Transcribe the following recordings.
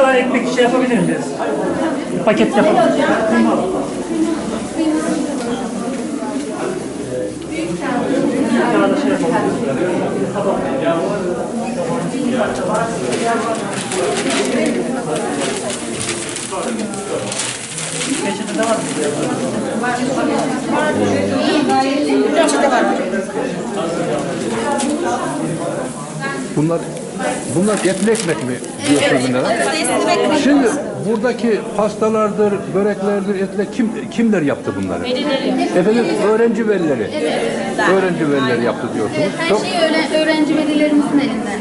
tane ekmek şey yapabilir miyiz? Paket yapalım. De şey yapalım. Peçete var mı? Bunlar bunlar etli ekmek mi diyorsunuz bunlara? Şimdi buradaki pastalardır, böreklerdir, etler kim kimler yaptı bunları? Efendim öğrenci velileri. Öğrenci velileri yaptı diyorsunuz. Her Çok şey öğren- öğrenci velilerimizin elinden.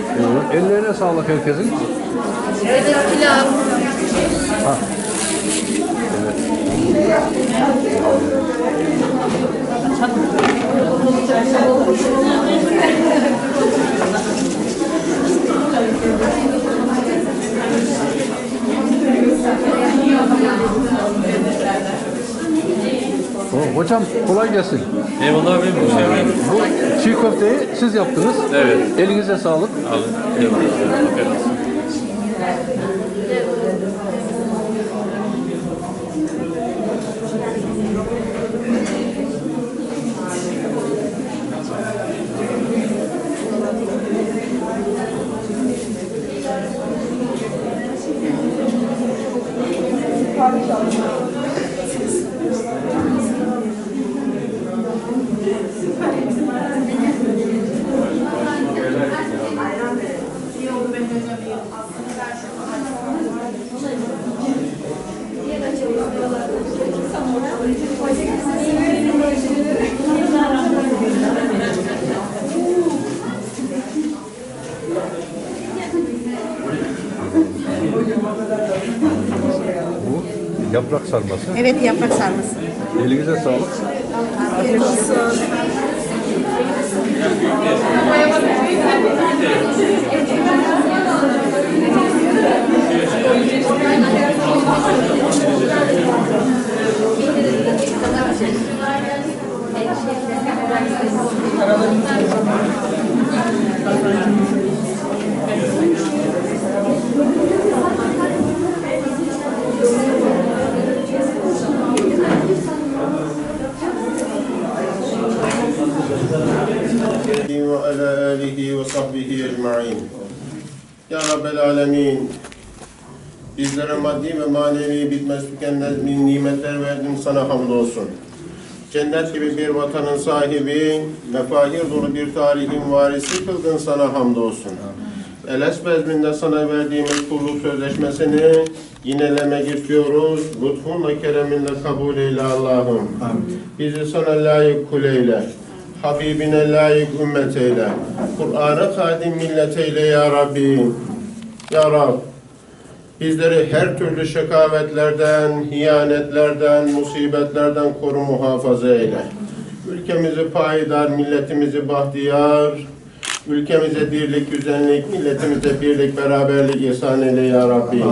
e, ellerine sağlık herkesin. Evet, pilav. O, hocam kolay gelsin. Eyvallah abim. Bu çiğ köfteyi siz yaptınız. Evet. Elinize sağlık. Abi. Eyvallah. Afiyet olsun. Yaprak sarması. Evet yaprak sarması. Elinize sağlık. Afiyet olsun. Rabbel Alemin, bizlere maddi ve manevi bitmez tükenmez bin nimetler verdin sana hamdolsun. Cennet gibi bir vatanın sahibi, mefahir dolu bir tarihin varisi kıldın sana hamdolsun. Eles bezminde sana verdiğimiz kulluk sözleşmesini yinelemek istiyoruz. Lütfunla, kereminle kabul eyle Allah'ım. Bizi sana layık kul eyle. Habibine layık ümmet eyle. Kur'an'a kadim millet eyle ya Rabbi. Ya Rab. Bizleri her türlü şekavetlerden, hiyanetlerden, musibetlerden koru muhafaza eyle. Ülkemizi payidar, milletimizi bahtiyar, ülkemize dirlik, düzenlik, milletimize birlik, beraberlik ihsan eyle ya Rabbi.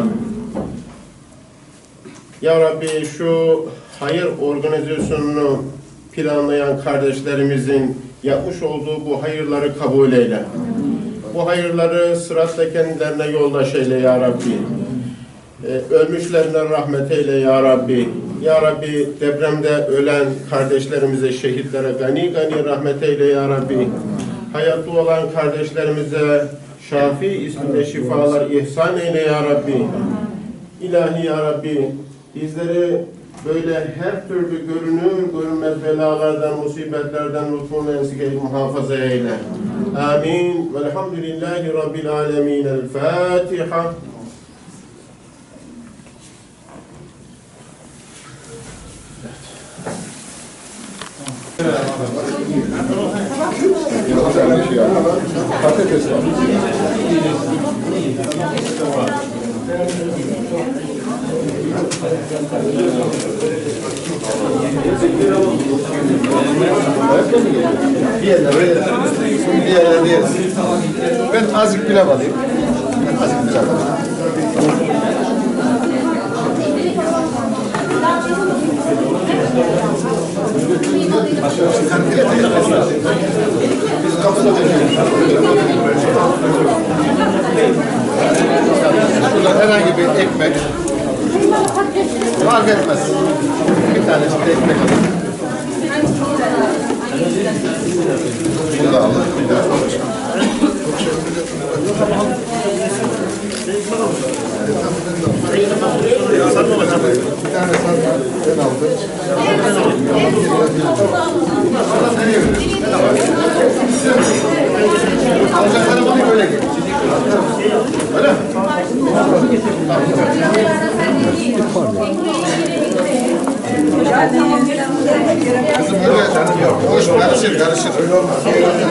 Ya Rabbi şu hayır organizasyonunu planlayan kardeşlerimizin yapmış olduğu bu hayırları kabul eyle. Bu hayırları sıratla kendilerine yoldaş eyle ya Rabbi. Ee, ölmüşlerine rahmet eyle ya Rabbi. Ya Rabbi depremde ölen kardeşlerimize, şehitlere gani gani rahmet eyle ya Rabbi. Hayatta olan kardeşlerimize Şafi isminde şifalar ihsan eyle ya Rabbi. İlahi ya Rabbi bizleri böyle her türlü görünür görünmez belalardan, musibetlerden lütfun ensike muhafaza eyle. آمين. والحمد لله رب العالمين. الفاتحة. Thank you. Bir yerine böyle bir yerine yeriz. Ben azıcık pilav alayım. Ben azıcık pilav alayım. Biz kapıda. Burada herhangi bir ekmek. Fark etmez. Bir tanesi de ekmek alın. Bunu da alın. Bir daha. Bir tane sarma ben aldım. Alacakları bana böyle gel. Öyle mi? Kızım öyle yok. Hoş karışır karışır. Öyle olmaz.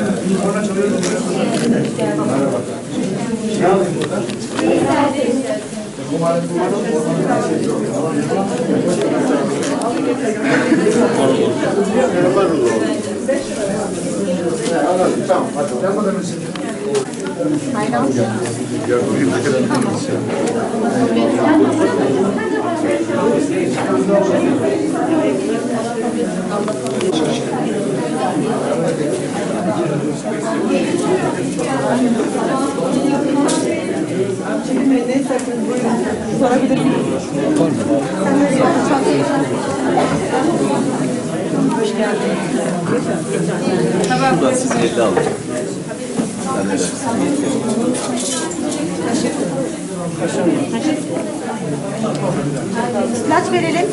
Evet, ben de anladım. Tamam. Hadi. İlaç verelim.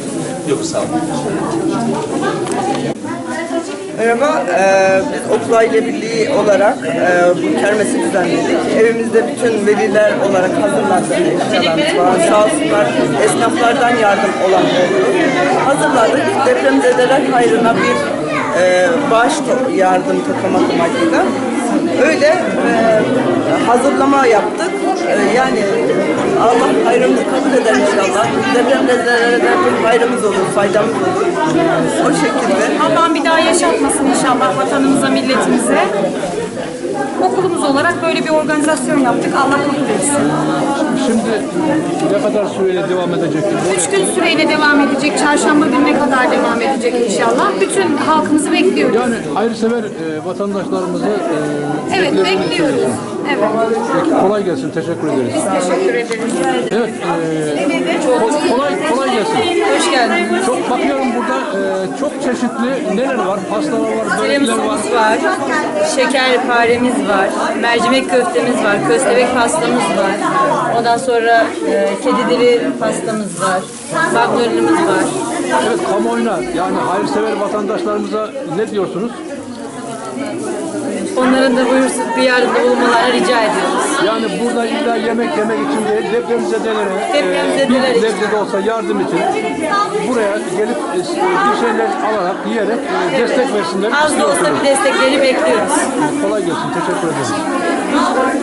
Merhaba, eee, biz Okul Aile Birliği olarak eee, bu kermesi düzenledik. Evimizde bütün veliler olarak hazırladık eşyalarımız var. Sağ olsunlar esnaflardan yardım olan oldu. Hazırladık. Depremzedeler hayrına bir eee bağış yardım toplamak amacıyla. Öyle eee, hazırlama yaptık. Eee, yani Allah hayrımızı kabul eder inşallah. Depremzedelere de hayrımız olur, faydamız olur. O şekilde. Allah'ım bir daha yaşatmasın inşallah vatanımıza, milletimize. Okulumuz olarak böyle bir organizasyon yaptık. Allah kabul etsin. Şimdi ne kadar süreyle devam edecek? Üç gün süreyle devam edecek. Çarşamba gününe kadar devam edecek inşallah. Bütün halkımızı bekliyoruz. Yani hayırsever e, vatandaşlarımızı e, Evet bekliyoruz. söylüyorsun. Evet. Peki kolay gelsin. Teşekkür ederiz. Teşekkür ederiz. Evet. E, ko- kolay kolay gelsin. Hoş geldiniz. Çok bakıyorum burada e, çok çeşitli neler var? Pastalar var, börekler var. Tiramisu'muz var, şekerparemiz var, mercimek köftemiz var, köstebek pastamız var. Ondan sonra e, kedi dili pastamız var, magnolimiz var. Evet kamuoyuna yani hayırsever vatandaşlarımıza ne diyorsunuz? Onların da buyursak bir yardımda bulunmalarını rica ediyoruz. Yani burada illa yemek yemek için değil, depremzedelere, Depremzedelere için. depremzede olsa yardım için buraya gelip e, bir şeyler alarak, yiyerek e, destek versinler. Az da olsa bir destekleri bekliyoruz. Kolay gelsin, teşekkür ederim.